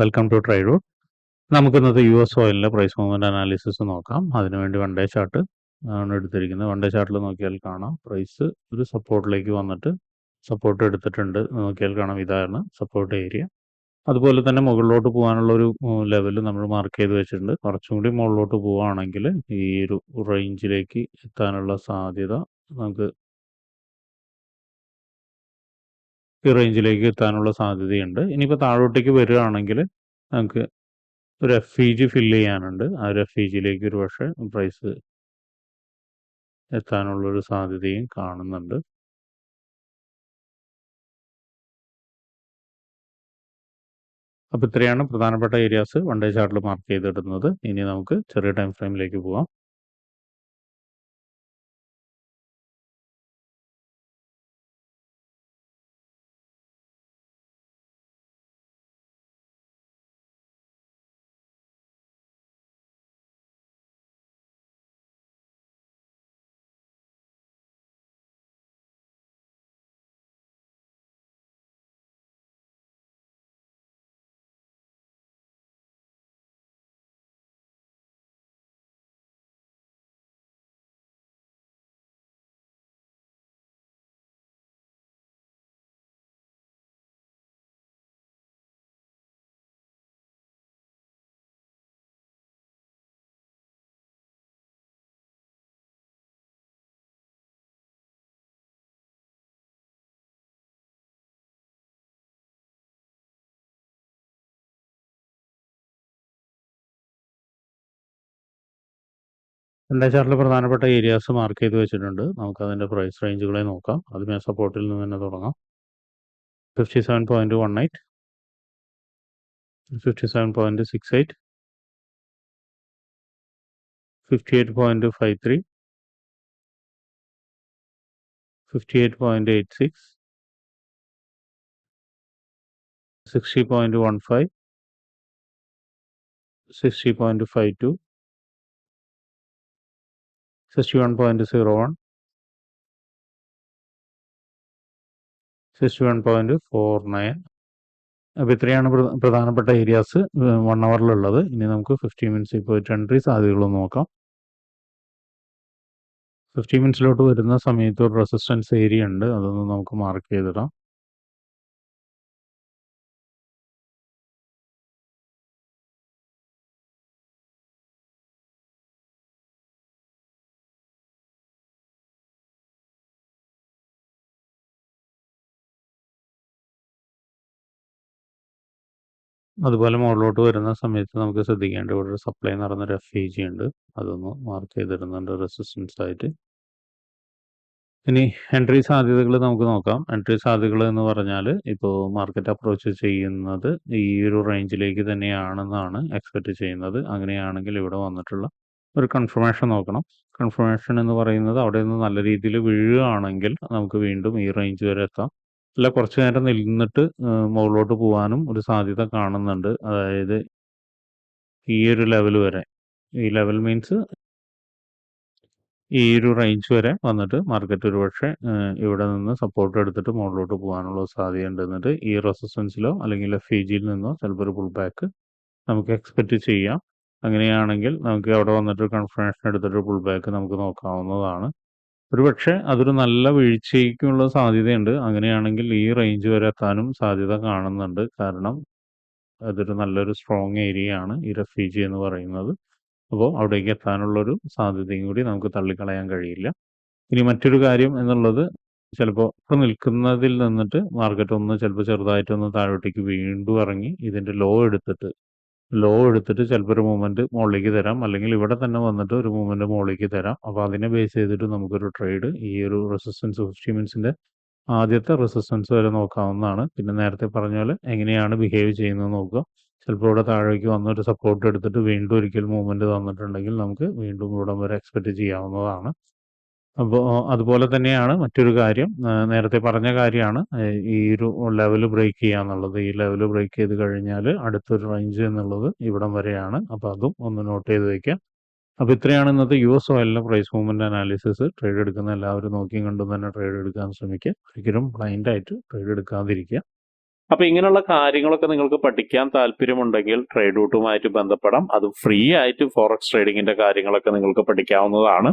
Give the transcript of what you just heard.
Welcome to try റൂട്ട് നമുക്ക് ഇന്നത്തെ യു എസ് ഓയിലിന്റെ പ്രൈസ് മൂവ്മെന്റ് അനാലിസിസ് നോക്കാം അതിനുവേണ്ടി വൺ ഡേ ചാർട്ട് ആണ് എടുത്തിരിക്കുന്നത്. വൺ ഡേ ചാർട്ടിൽ നോക്കിയാൽ കാണാം. പ്രൈസ് ഒരു സപ്പോർട്ടിലേക്ക് വന്നിട്ട് സപ്പോർട്ട് എടുത്തിട്ടുണ്ട് നോക്കിയാൽ കാണാം. ഇതാണ് സപ്പോർട്ട് ഏരിയ അതുപോലെ തന്നെ മുകളിലോട്ട് പോകാനുള്ള ഒരു ലെവൽ നമ്മൾ മാർക്ക് ചെയ്ത് വെച്ചിട്ടുണ്ട്. കുറച്ചും കൂടി മുകളിലോട്ട് പോവുകയാണെങ്കിൽ ഈ ഒരു റേഞ്ചിലേക്ക് എത്താനുള്ള സാധ്യത നമുക്ക് ഈ റേഞ്ചിലേക്ക് എത്താനുള്ള സാധ്യതയുണ്ട്. ഇനിയിപ്പോൾ താഴോട്ടേക്ക് വരികയാണെങ്കിൽ നമുക്ക് ഒരു എഫ് ഇ ജി ഫില്ല് ചെയ്യാനുണ്ട്. ആ ഒരു എഫ് ഇ ജിയിലേക്ക് ഒരു പക്ഷേ പ്രൈസ് എത്താനുള്ളൊരു സാധ്യതയും കാണുന്നുണ്ട്. അപ്പോൾ ഇത്രയാണ് പ്രധാനപ്പെട്ട ഏരിയാസ് വൺ ഡേ ചാർട്ടിൽ മാർക്ക് ചെയ്തിടുന്നത്. ഇനി നമുക്ക് ചെറിയ ടൈം ഫ്രെയിമിലേക്ക് പോവാം. എന്റെ ചാർട്ടിൽ പ്രധാനപ്പെട്ട ഏരിയാസ് മാർക്ക് ചെയ്ത് വെച്ചിട്ടുണ്ട്. നമുക്ക് അതിന്റെ പ്രൈസ് റേഞ്ചുകളെ നോക്കാം. ആദ്യമേ സപ്പോർട്ടിൽ നിന്ന് തന്നെ തുടങ്ങാം. Fifty seven point one eight fifty seven point six eight fifty eight point five three fifty eight point eight six sixty point one five sixty point five two sixty one point zero one. Sixty one point four nine. അപ്പോൾ ഇത്രയാണ് പ്രധാനപ്പെട്ട areas one അവറിലുള്ളത് ഇനി നമുക്ക് fifty മിനിറ്റ്സിൽ പോയിട്ട് entry സാധ്യതകളൊന്ന് നോക്കാം. Fifty മിനിറ്റ്സിലോട്ട് വരുന്ന സമയത്ത് ഒരു റെസിസ്റ്റൻസ് ഏരിയ ഉണ്ട്. അതൊന്ന് നമുക്ക് മാർക്ക് ചെയ്തിടാം. അതുപോലെ മുകളിലോട്ട് വരുന്ന സമയത്ത് നമുക്ക് ശ്രദ്ധിക്കേണ്ട ഇവിടെ ഒരു സപ്ലൈ നടന്നൊരു എഫ് ഐ ജി ഉണ്ട്. അതൊന്ന് മാർക്ക് ചെയ്തിടുന്നുണ്ട് റെസിസ്റ്റൻസ് ആയിട്ട്. ഇനി എൻട്രി സാധ്യതകൾ നമുക്ക് നോക്കാം. എൻട്രി സാധ്യതകൾ എന്ന് പറഞ്ഞാൽ ഇപ്പോൾ മാർക്കറ്റ് അപ്രോച്ച് ചെയ്യുന്നത് ഈ ഒരു റേഞ്ചിലേക്ക് തന്നെയാണെന്നാണ് എക്സ്പെക്റ്റ് ചെയ്യുന്നത്. അങ്ങനെയാണെങ്കിൽ ഇവിടെ വന്നിട്ടുള്ള ഒരു കൺഫർമേഷൻ നോക്കണം. കൺഫർമേഷൻ എന്ന് പറയുന്നത് അവിടെ നിന്ന് നല്ല രീതിയിൽ വീഴുകയാണെങ്കിൽ നമുക്ക് വീണ്ടും ഈ റേഞ്ച് വരെ എത്താം. അല്ല കുറച്ചു നേരം നിന്നിട്ട് മുകളിലോട്ട് പോകാനും ഒരു സാധ്യത കാണുന്നുണ്ട്. അതായത് ഈ ഒരു ലെവൽ വരെ. ഈ ലെവൽ മീൻസ് ഈ ഒരു റേഞ്ച് വരെ വന്നിട്ട് മാർക്കറ്റ് ഒരു പക്ഷേ ഇവിടെ നിന്ന് സപ്പോർട്ട് എടുത്തിട്ട് മുകളിലോട്ട് പോകാനുള്ള സാധ്യതയുണ്ട് എന്നിട്ട് ഈ റെസിസ്റ്റൻസിലോ അല്ലെങ്കിൽ എഫ് ഇ ജിയിൽ നിന്നോ ചിലപ്പോൾ ഒരു പുൾ ബാക്ക് നമുക്ക് എക്സ്പെക്റ്റ് ചെയ്യാം. അങ്ങനെയാണെങ്കിൽ നമുക്ക് അവിടെ വന്നിട്ട് കൺഫർമേഷൻ എടുത്തിട്ട് പുൾ ബാക്ക് നമുക്ക് നോക്കാവുന്നതാണ്. ഒരുപക്ഷെ അതൊരു നല്ല വീഴ്ചയ്ക്കുള്ള സാധ്യതയുണ്ട്. അങ്ങനെയാണെങ്കിൽ ഈ റേഞ്ച് വരെ എത്താനും സാധ്യത കാണുന്നുണ്ട്. കാരണം അതൊരു നല്ലൊരു സ്ട്രോങ് ഏരിയ ആണ് ഈ റെഫ്യൂജി എന്ന് പറയുന്നത്. അപ്പോൾ അവിടേക്ക് എത്താനുള്ളൊരു സാധ്യതയും കൂടി നമുക്ക് തള്ളിക്കളയാൻ കഴിയില്ല. ഇനി മറ്റൊരു കാര്യം എന്നുള്ളത് ചിലപ്പോൾ ഇപ്പം നിൽക്കുന്നതിൽ നിന്നിട്ട് മാർക്കറ്റ് ഒന്ന് ചിലപ്പോൾ ചെറുതായിട്ടൊന്ന് താഴോട്ടേക്ക് വീണ്ടും ഇറങ്ങി ഇതിന്റെ ലോ എടുത്തിട്ട് ലോ എടുത്തിട്ട് ചിലപ്പോൾ ഒരു മൂവ്മെന്റ് മുകളിലേക്ക് തരാം. അല്ലെങ്കിൽ ഇവിടെ തന്നെ വന്നിട്ട് ഒരു മൂവ്മെന്റ് മുകളിലേക്ക് തരാം. അപ്പോൾ അതിനെ ബേസ് ചെയ്തിട്ട് നമുക്കൊരു ട്രേഡ് ഈ ഒരു റെസിസ്റ്റൻസ് ഫിഫ്റ്റി ആദ്യത്തെ റെസിസ്റ്റൻസ് വരെ നോക്കാവുന്നതാണ്. പിന്നെ നേരത്തെ പറഞ്ഞ പോലെ എങ്ങനെയാണ് ബിഹേവ് ചെയ്യുന്നത് നോക്കുക. ചിലപ്പോൾ ഇവിടെ താഴേക്ക് വന്നൊരു സപ്പോർട്ട് എടുത്തിട്ട് വീണ്ടും ഒരിക്കൽ മൂവ്മെന്റ് തന്നിട്ടുണ്ടെങ്കിൽ നമുക്ക് വീണ്ടും ഇവിടം വരെ എക്സ്പെക്റ്റ് ചെയ്യാവുന്നതാണ്. അപ്പോൾ അതുപോലെ തന്നെയാണ് മറ്റൊരു കാര്യം നേരത്തെ പറഞ്ഞ കാര്യമാണ് ഈ ഒരു ലെവൽ ബ്രേക്ക് ചെയ്യുക എന്നുള്ളത് ഈ ലെവൽ ബ്രേക്ക് ചെയ്ത് കഴിഞ്ഞാൽ അടുത്തൊരു റേഞ്ച് എന്നുള്ളത് ഇവിടം വരെയാണ്. അപ്പോൾ അതും ഒന്ന് നോട്ട് ചെയ്ത് വെക്കാം. അപ്പോൾ ഇത്രയാണ് ഇന്നത്തെ യു എസ് ഓയിലിലെ പ്രൈസ് മൂവ്മെന്റ് അനാലിസിസ് ട്രേഡ് എടുക്കുന്ന എല്ലാവരും നോക്കിയും കണ്ടും തന്നെ ട്രേഡ് എടുക്കാൻ ശ്രമിക്കുക. ഒരിക്കലും ബ്ലൈൻഡ് ആയിട്ട് ട്രേഡ് എടുക്കാതിരിക്കുക. അപ്പൊ ഇങ്ങനെയുള്ള കാര്യങ്ങളൊക്കെ നിങ്ങൾക്ക് പഠിക്കാൻ താല്പര്യമുണ്ടെങ്കിൽ ട്രേഡ് റൂട്ടുമായിട്ട് ബന്ധപ്പെടാം. അത് ഫ്രീ ആയിട്ട് ഫോറക്സ് ട്രേഡിങ്ങിന്റെ കാര്യങ്ങളൊക്കെ നിങ്ങൾക്ക് പഠിക്കാവുന്നതാണ്.